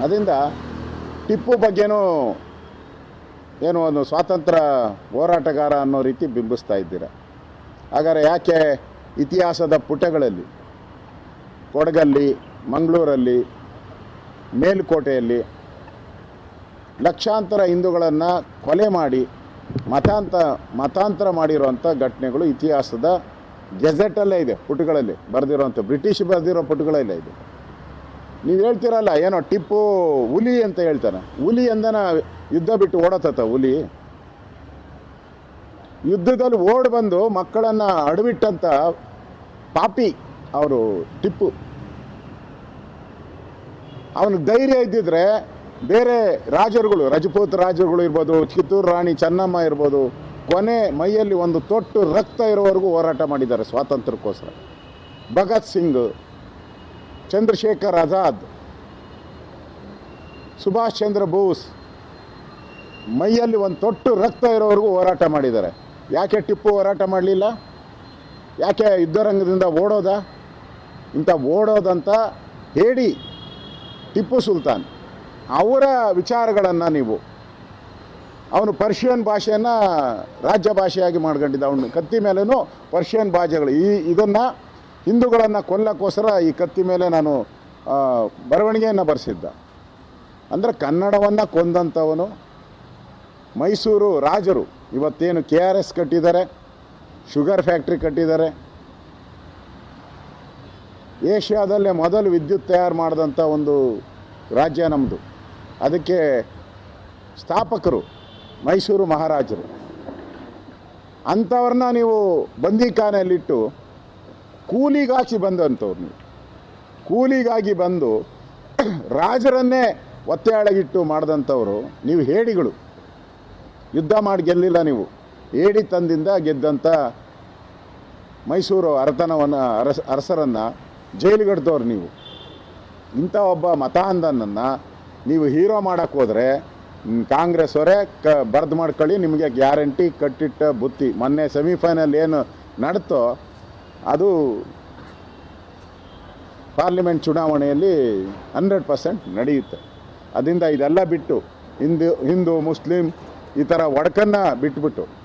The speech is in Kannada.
ಅದರಿಂದ ಟಿಪ್ಪು ಬಗ್ಗೆನೂ ಏನು ಒಂದು ಸ್ವಾತಂತ್ರ್ಯ ಹೋರಾಟಗಾರ ಅನ್ನೋ ರೀತಿ ಬಿಂಬಿಸ್ತಾ ಇದ್ದೀರ. ಹಾಗಾದ್ರೆ ಯಾಕೆ ಇತಿಹಾಸದ ಪುಟಗಳಲ್ಲಿ, ಕೊಡಗಲ್ಲಿ, ಮಂಗಳೂರಲ್ಲಿ, ಮೇಲುಕೋಟೆಯಲ್ಲಿ ಲಕ್ಷಾಂತರ ಹಿಂದೂಗಳನ್ನು ಕೊಲೆ ಮಾಡಿ ಮತಾಂತ, ಮತಾಂತರ ಮಾಡಿರುವಂಥ ಘಟನೆಗಳು ಇತಿಹಾಸದ ಗೆಜೆಟಲ್ಲೇ ಇದೆ ಪುಟಗಳಲ್ಲಿ, ಬರೆದಿರುವಂಥ ಬ್ರಿಟಿಷ್ ಬರೆದಿರೋ ಪುಟಗಳಲ್ಲೇ ಇದೆ. ನೀವು ಹೇಳ್ತೀರಲ್ಲ, ಏನೋ ಟಿಪ್ಪು ಹುಲಿ ಅಂತ ಹೇಳ್ತಾನೆ. ಹುಲಿ ಅಂದನ ಯುದ್ಧ ಬಿಟ್ಟು ಓಡತ್ತ ಹುಲಿ. ಯುದ್ಧದಲ್ಲಿ ಓಡ್ ಬಂದು ಮಕ್ಕಳನ್ನು ಅಡವಿಟ್ಟಂಥ ಪಾಪಿ ಅವರು ಟಿಪ್ಪು. ಅವನ ಧೈರ್ಯ ಇದ್ದಿದ್ರೆ ಬೇರೆ ರಾಜರುಗಳು, ರಜಪೂತ್ ರಾಜರುಗಳು ಇರ್ಬೋದು, ಕಿತ್ತೂರು ರಾಣಿ ಚೆನ್ನಮ್ಮ ಇರ್ಬೋದು, ಕೊನೆ ಮೈಯಲ್ಲಿ ಒಂದು ತೊಟ್ಟು ರಕ್ತ ಇರೋವರೆಗೂ ಹೋರಾಟ ಮಾಡಿದ್ದಾರೆ ಸ್ವಾತಂತ್ರ್ಯಕ್ಕೋಸ್ಕರ. ಭಗತ್ ಸಿಂಗ್ ಚಂದ್ರಶೇಖರ್ ಆಜಾದ್, ಸುಭಾಷ್ ಚಂದ್ರ ಬೋಸ್ ಮೈಯಲ್ಲಿ ಒಂದು ತೊಟ್ಟು ರಕ್ತ ಇರೋವರೆಗೂ ಹೋರಾಟ ಮಾಡಿದ್ದಾರೆ. ಯಾಕೆ ಟಿಪ್ಪು ಹೋರಾಟ ಮಾಡಲಿಲ್ಲ? ಯಾಕೆ ಯುದ್ಧರಂಗದಿಂದ ಓಡೋದ? ಇಂಥ ಓಡೋದಂತ ಹೇಳಿ ಟಿಪ್ಪು ಸುಲ್ತಾನ್ ಅವರ ವಿಚಾರಗಳನ್ನು ನೀವು, ಅವನು ಪರ್ಷಿಯನ್ ಭಾಷೆಯನ್ನು ರಾಜ್ಯ ಭಾಷೆಯಾಗಿ ಮಾಡ್ಕೊಂಡಿದ್ದ, ಅವನು ಕತ್ತಿ ಮೇಲೂ ಪರ್ಷಿಯನ್ ಭಾಷೆಗಳು ಈ ಇದನ್ನು ಹಿಂದೂಗಳನ್ನು ಕೊಲ್ಲಕ್ಕೋಸ್ಕರ ಈ ಕತ್ತಿ ಮೇಲೆ ನಾನು ಬರವಣಿಗೆಯನ್ನು ಬರೆಸಿದ್ದ. ಅಂದರೆ ಕನ್ನಡವನ್ನು ಕೊಂದಂಥವನು, ಮೈಸೂರು ರಾಜರು ಇವತ್ತೇನು ಕೆ ಆರ್ ಎಸ್ ಕಟ್ಟಿದ್ದಾರೆ, ಶುಗರ್ ಫ್ಯಾಕ್ಟ್ರಿ ಕಟ್ಟಿದ್ದಾರೆ, ಏಷ್ಯಾದಲ್ಲೇ ಮೊದಲು ವಿದ್ಯುತ್ ತಯಾರು ಮಾಡಿದಂಥ ಒಂದು ರಾಜ್ಯ ನಮ್ಮದು ಅದಕ್ಕೆ ಸ್ಥಾಪಕರು ಮೈಸೂರು ಮಹಾರಾಜರು. ಅಂಥವ್ರನ್ನ ನೀವು ಬಂದಿಖಾನೆಯಲ್ಲಿಟ್ಟು ಕೂಲಿಗಾಚಿ ಬಂದಂಥವ್ರು ನೀವು. ಕೂಲಿಗಾಗಿ ಬಂದು ರಾಜರನ್ನೇ ಒತ್ತೆಯಾಳಗಿಟ್ಟು ಮಾಡಿದಂಥವರು ನೀವು ಹೇಡಿಗಳು. ಯುದ್ಧ ಮಾಡಿ ಗೆಲ್ಲಿಲ್ಲ ನೀವು. ಹೇಡಿ ತಂದಿಂದ ಗೆದ್ದಂಥ ಮೈಸೂರು ಅರತನವನ್ನು, ಅರಸ, ಅರಸರನ್ನು ಜೈಲಿಗಡ್ದವ್ರು ನೀವು. ಇಂಥ ಒಬ್ಬ ಮತಾಂಧನನ್ನು ನೀವು ಹೀರೋ ಮಾಡೋಕ್ಕೆ ಹೋದರೆ ಕಾಂಗ್ರೆಸ್ ಅವರೇ ಕ, ಬರ್ದು ಮಾಡ್ಕೊಳ್ಳಿ, ನಿಮಗೆ ಗ್ಯಾರಂಟಿ ಕಟ್ಟಿಟ್ಟ ಬುತ್ತಿ. ಮೊನ್ನೆ ಸೆಮಿಫೈನಲ್ ಏನು ನಡ್ತೋ ಅದು ಪಾರ್ಲಿಮೆಂಟ್ ಚುನಾವಣೆಯಲ್ಲಿ ಹಂಡ್ರೆಡ್ ಪರ್ಸೆಂಟ್ ನಡೆಯುತ್ತೆ. ಅದರಿಂದ ಇದೆಲ್ಲ ಬಿಟ್ಟು ಹಿಂದೂ ಹಿಂದೂ, ಮುಸ್ಲಿಂ ಈ ಥರ ಒಡಕನ್ನು ಬಿಟ್ಬಿಟ್ಟು